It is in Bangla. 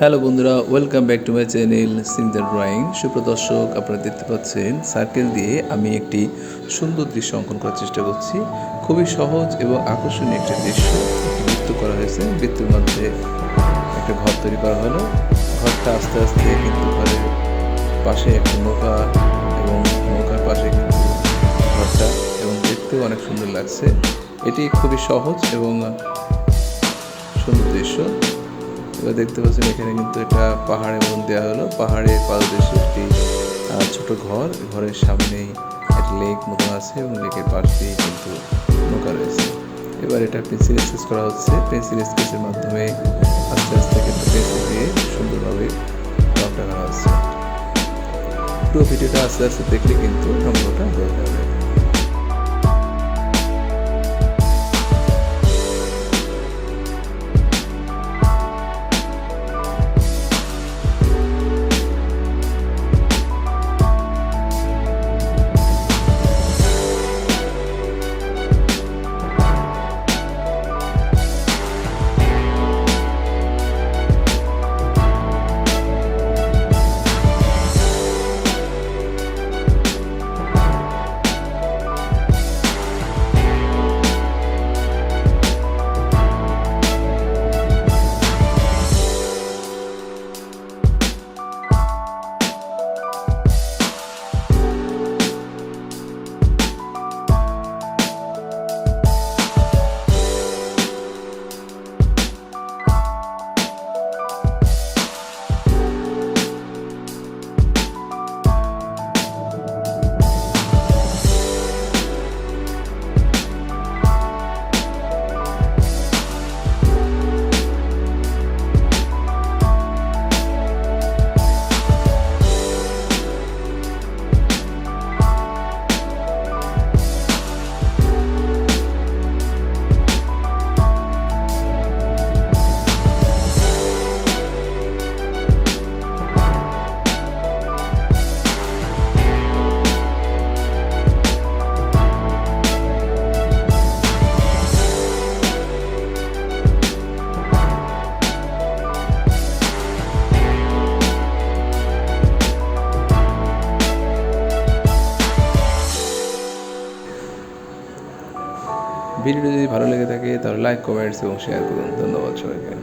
হ্যালো বন্ধুরা welcome back to my channel সিনদার drawing সুপ্রদর্শক আপনারা দেখতে পাচ্ছেন সার্কেল দিয়ে আমি একটি সুন্দর দৃশ্য অঙ্কন করার চেষ্টা করছি। খুবই সহজ এবং আকর্ষণীয় একটি দৃশ্য বৃত্ত করা হয়েছে। বৃত্তের মধ্যে একটা ঘর তৈরি করা হলো। ঘরটা আস্তে আস্তে কিন্তু ঘরের পাশে একটা নৌকা এবং নৌকার পাশে কিন্তু ঘরটা এবং দেখতেও অনেক সুন্দর লাগছে। এটি খুবই সহজ এবং সুন্দর দৃশ্য। এবার দেখতে পাচ্ছেন, এখানে কিন্তু একটা পাহাড়ের মন দেওয়া হলো। পাহাড়ের পাদদেশে একটি ছোট ঘর। ঘরের সামনেই একটা লেক মতো আছে এবং লেকের পাশ দিয়ে কিন্তু নৌকা রয়েছে। এবার এটা পেন্সিল স্কেচ করা হচ্ছে। পেন্সিল স্কেচের মাধ্যমে আস্তে আস্তে কিন্তু পেন্সিল দিয়ে সুন্দরভাবে রংটা করা হচ্ছে। পুরো ভিডিওটা আস্তে আস্তে দেখলে কিন্তু রংটা ভিডিওটি যদি ভালো লেগে থাকে তাহলে লাইক কমেন্টস এবং শেয়ার করুন। ধন্যবাদ সবাইকে।